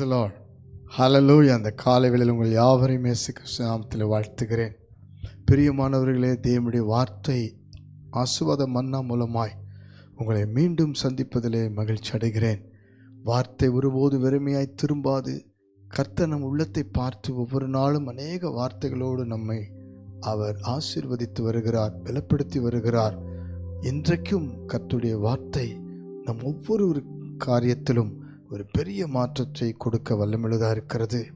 Price Lord அந்த காலைகளில் உங்கள் யாவரையும் இயேசு கிறிஸ்து வாழ்த்துகிறேன். பிரியமானவர்களே தேவனுடைய வார்த்தை ஆசுவாத மன்னா மூலமாய் உங்களை மீண்டும் சந்திப்பதிலே மகிழ்ச்சி அடைகிறேன். வார்த்தை ஒருபோது வெறுமையாய் திரும்பாது. கர்த்தர் நம் உள்ளத்தை பார்த்து ஒவ்வொரு நாளும் அநேக வார்த்தைகளோடு நம்மை அவர் ஆசீர்வதித்து வருகிறார் பலப்படுத்தி வருகிறார். இன்றைக்கும் கர்த்துடைய வார்த்தை நம் ஒவ்வொரு காரியத்திலும் ஒரு பெரிய மாற்றத்தை கொடுக்க வல்லமிழுதாக இருக்கிறது.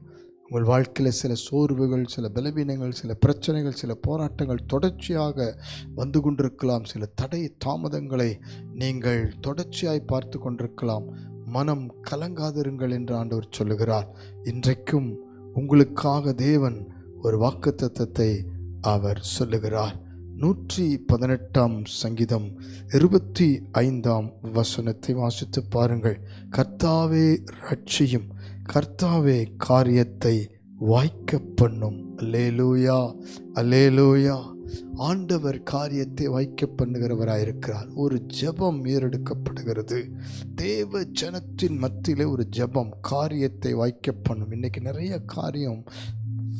உங்கள் வாழ்க்கையில் சில சோர்வுகள் சில பலவீனங்கள் சில பிரச்சனைகள் சில போராட்டங்கள் தொடர்ச்சியாக வந்து கொண்டிருக்கலாம். சில தடை தாமதங்களை நீங்கள் தொடர்ச்சியாய் பார்த்து கொண்டிருக்கலாம். மனம் கலங்காதிருங்கள் என்று ஆண்டவர் சொல்லுகிறார். இன்றைக்கும் உங்களுக்காக தேவன் ஒரு வாக்குத்தத்தத்தை அவர் சொல்லுகிறார். நூற்றி பதினெட்டாம் சங்கீதம் இருபத்தி ஐந்தாம் வசனத்தை வாசித்து பாருங்கள். கர்த்தாவே ரட்சியும் கர்த்தாவே காரியத்தை வாய்க்க பண்ணும். அலேலூயா அலேலூயா ஆண்டவர் காரியத்தை வாய்க்க பண்ணுகிறவராயிருக்கிறார். ஒரு ஜெபம் ஏறெடுக்கப்படுகிறது. தேவ ஜனத்தின் மத்தியிலே ஒரு ஜெபம் காரியத்தை வாய்க்க பண்ணும். இன்னைக்கு நிறைய காரியம்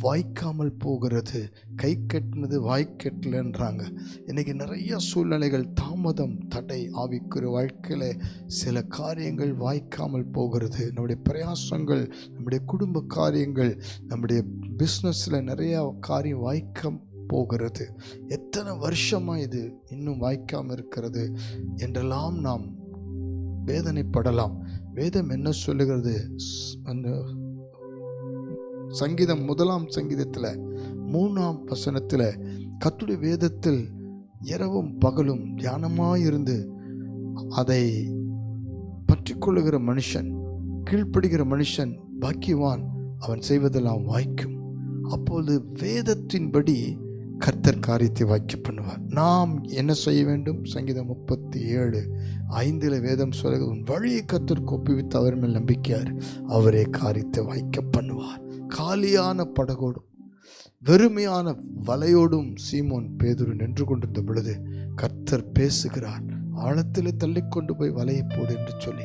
வாய்க்காமல் போகிறது கை கட்டினது வாய்க்கட்டலன்றாங்க இன்றைக்கி நிறைய சூழ்நிலைகள் தாமதம் தடை ஆவிக்குரிய வாழ்க்கையில் சில காரியங்கள் வாய்க்காமல் போகிறது. நம்முடைய பிரயாசங்கள் நம்முடைய குடும்ப காரியங்கள் நம்முடைய பிஸ்னஸில் நிறையா காரியம் வாய்க்க போகிறது. எத்தனை வருஷமாக இது இன்னும் வாய்க்காமல் இருக்கிறது என்றெல்லாம் நாம் வேதனைப்படலாம். வேதம் என்ன சொல்லுகிறது? அந்த சங்கீதம் முதலாம் சங்கீதத்தில் மூணாம் வசனத்தில் கத்துடைய வேதத்தில் இரவும் பகலும் தியானமாயிருந்து அதை பற்றி கொள்ளுகிற மனுஷன் கீழ்ப்படுகிற மனுஷன் பாக்கியவான் அவன் செய்வதெல்லாம் வாய்க்கும். அப்பொழுது வேதத்தின்படி கர்த்தர் காரியத்தை வாய்க்க பண்ணுவார். நாம் என்ன செய்ய வேண்டும்? சங்கீதம் முப்பத்தி ஏழு ஐந்தில் வேதம் சொல்கிறது உன் வழியை கர்த்தர் ஒப்புவித்து அவர் மேல் நம்பிக்கையார். அவரே காரியத்தை வாய்க்க பண்ணுவார். காலியான படகோடும் வெறுமையான வலையோடும் சீமோன் பேதுரு நின்று கொண்டிருந்த பொழுது கர்த்தர் பேசுகிறார். ஆழத்திலே தள்ளிக்கொண்டு போய் வலையை போடு என்று சொல்லி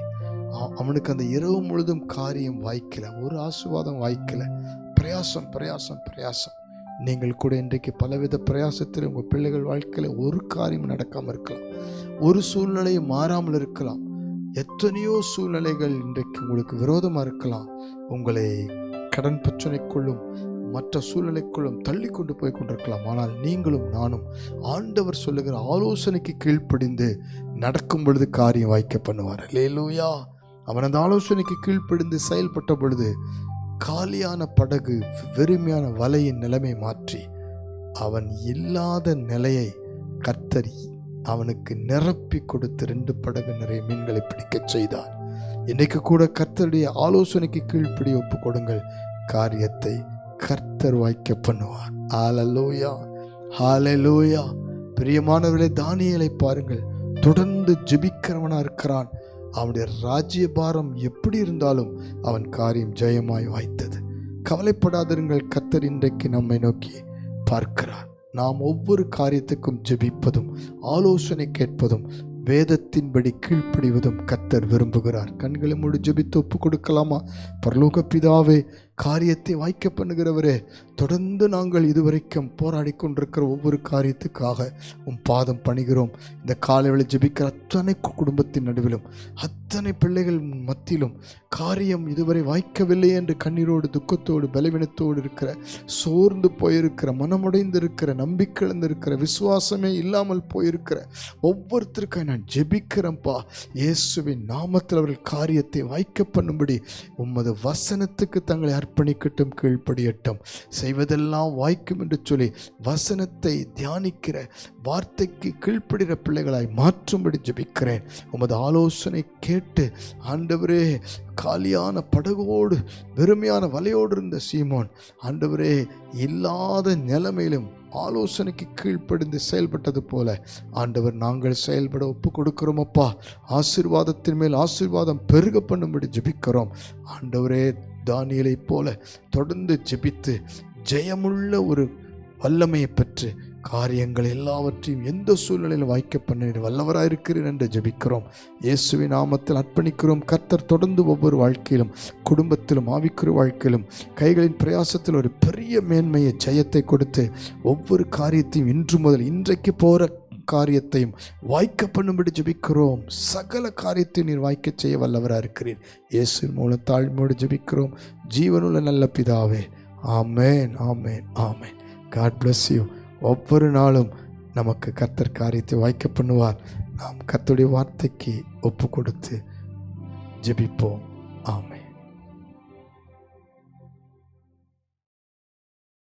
அவனுக்கு அந்த இரவு முழுதும் காரியம் வாய்க்கல. ஒரு ஆசுவாதம் வாய்க்கல. பிரயாசம் பிரயாசம் பிரயாசம். நீங்கள் கூட இன்றைக்கு பலவித பிரயாசத்தில் உங்கள் பிள்ளைகள் வாழ்க்கையில் ஒரு காரியம் நடக்காமல் இருக்கலாம். ஒரு சூழ்நிலையும் மாறாமல் இருக்கலாம். எத்தனையோ சூழ்நிலைகள் இன்றைக்கு உங்களுக்கு விரோதமாக இருக்கலாம். உங்களை கடன் பிரச்சனைக்குள்ளும் மற்ற சூழ்நிலைக்குள்ளும் தள்ளி கொண்டு போய் கொண்டிருக்கலாம். ஆனால் நீங்களும் நானும் ஆண்டவர் சொல்லுகிற ஆலோசனைக்கு கீழ்ப்படிந்து நடக்கும் பொழுது காரியம் வாய்க்க பண்ணுவார். லேலூயா அவன் அந்த ஆலோசனைக்கு கீழ்ப்படிந்து செயல்பட்ட பொழுது காலியான படகு வெறுமையான வலையின் நிலைமை மாற்றி அவன் இல்லாத நிலையை கர்த்தரி அவனுக்கு நிரப்பி கொடுத்து ரெண்டு படகு நிறைய மீன்களை பிடிக்கச் செய்தார். இன்னைக்கு கூட கர்த்தருடைய ஆலோசனைக்கு கீழ்ப்படி ஒப்பு கொடுங்கள் காரியத்தை கர்த்தர் வாய்க்க பண்ணுவார். ஹalleluya ஹalleluya பிரியமானவர்களே தானியலை பாருங்கள். தொடர்ந்து ஜெபிக்கிறவனா இருக்கிறான். அவனுடைய ராஜ்ய பாரம் எப்படி இருந்தாலும் அவன் காரியம் ஜெயமாய் வாய்த்தது. கவலைப்படாதிருங்கள் கத்தர் இன்றைக்கு நம்மை நோக்கி பார்க்கிறார். நாம் ஒவ்வொரு காரியத்துக்கும் ஜெபிப்பதும் ஆலோசனை கேட்பதும் வேதத்தின்படி கீழ்ப்படிவதும் கத்தர் விரும்புகிறார். கண்களை மூடி ஜெபித்து ஒப்பு கொடுக்கலாமா? பரலோக பிதாவே காரியத்தை வாய்க்க பண்ணுகிறவரே தொடர்ந்து நாங்கள் இதுவரைக்கும் போராடி கொண்டிருக்கிற ஒவ்வொரு காரியத்துக்காக உன் பாதம் பணிகிறோம். இந்த காலையில் ஜெபிக்கிற அத்தனை குடும்பத்தின் நடுவிலும் அத்தனை பிள்ளைகள் மத்தியிலும் காரியம் இதுவரை வாய்க்கவில்லை என்று கண்ணீரோடு துக்கத்தோடு பலவீனத்தோடு இருக்கிற சோர்ந்து போயிருக்கிற மனமுடைந்திருக்கிற நம்பிக்கிழந்திருக்கிற நம்பிக்கை விசுவாசமே இல்லாமல் போயிருக்கிற ஒவ்வொருத்தருக்காக நான் ஜெபிக்கிறேன்ப்பா இயேசுவின் நாமத்தில் அவர்கள் காரியத்தை வாய்க்க பண்ணும்படி உமது வசனத்துக்கு தங்களை அர்ப்பணிக்கட்டும் கீழ்ப்படியட்டும். செய்வதெல்லாம் வாய்க்கும் என்று சொல்லி வசனத்தை தியானிக்கிற வார்த்தைக்கு கீழ்ப்படுகிற பிள்ளைகளாய் மாற்றும்படி ஜெபிக்கிறேன். உமது ஆலோசனை கேட்டு ஆண்டவரே காலியான படகோடு வெறுமையான வலையோடு இருந்த சீமோன் ஆண்டவரே இல்லாத நிலைமையிலும் ஆலோசனைக்கு கீழ்ப்படிந்து செயல்பட்டது போல ஆண்டவர் நாங்கள் செயல்பட ஒப்பு கொடுக்கிறோமப்பா ஆசீர்வாதத்தின் மேல் ஆசீர்வாதம் பெருக பண்ணும்படி ஜெபிக்கிறோம். ஆண்டவரே தானியலைப் போல தொடர்ந்து ஜெபித்து ஜெயமுள்ள ஒரு வல்லமையை பெற்று காரியங்கள் எல்லாவற்றையும் எந்த சூழ்நிலையில் வாய்க்க பண்ண வல்லவராயிருக்கிறேன் என்று ஜெபிக்கிறோம். இயேசுவின் நாமத்தில் அர்ப்பணிக்கிறோம். கர்த்தர் தொடர்ந்து ஒவ்வொரு வாழ்க்கையிலும் குடும்பத்திலும் ஆவிக்குரிய வாழ்க்கையிலும் கைகளின் பிரயாசத்தில் ஒரு பெரிய மேன்மையை ஜெயத்தை கொடுத்து ஒவ்வொரு காரியத்தையும் இன்று முதல் இன்றைக்கு போகிற காரியத்தையும் வாய்க்க பண்ணும்படி ஜெபிக்கிறோம். சகல காரியத்தையும் நீர் வாய்க்க செய்ய வல்லவராக இருக்கிறீர். இயேசுவின் மூலம் தாழ்மையோடு ஜெபிக்கிறோம். ஜீவனுள்ள நல்ல பிதாவே ஆமேன் ஆமேன் ஆமேன். காட் பிளஸ் யூ ஒவ்வொரு நாளும் நமக்கு கர்த்தர் காரியத்தை வாய்க்க பண்ணுவார். நாம் கர்த்தருடைய வார்த்தைக்கு ஒப்பு கொடுத்து ஜெபிப்போம். ஆமை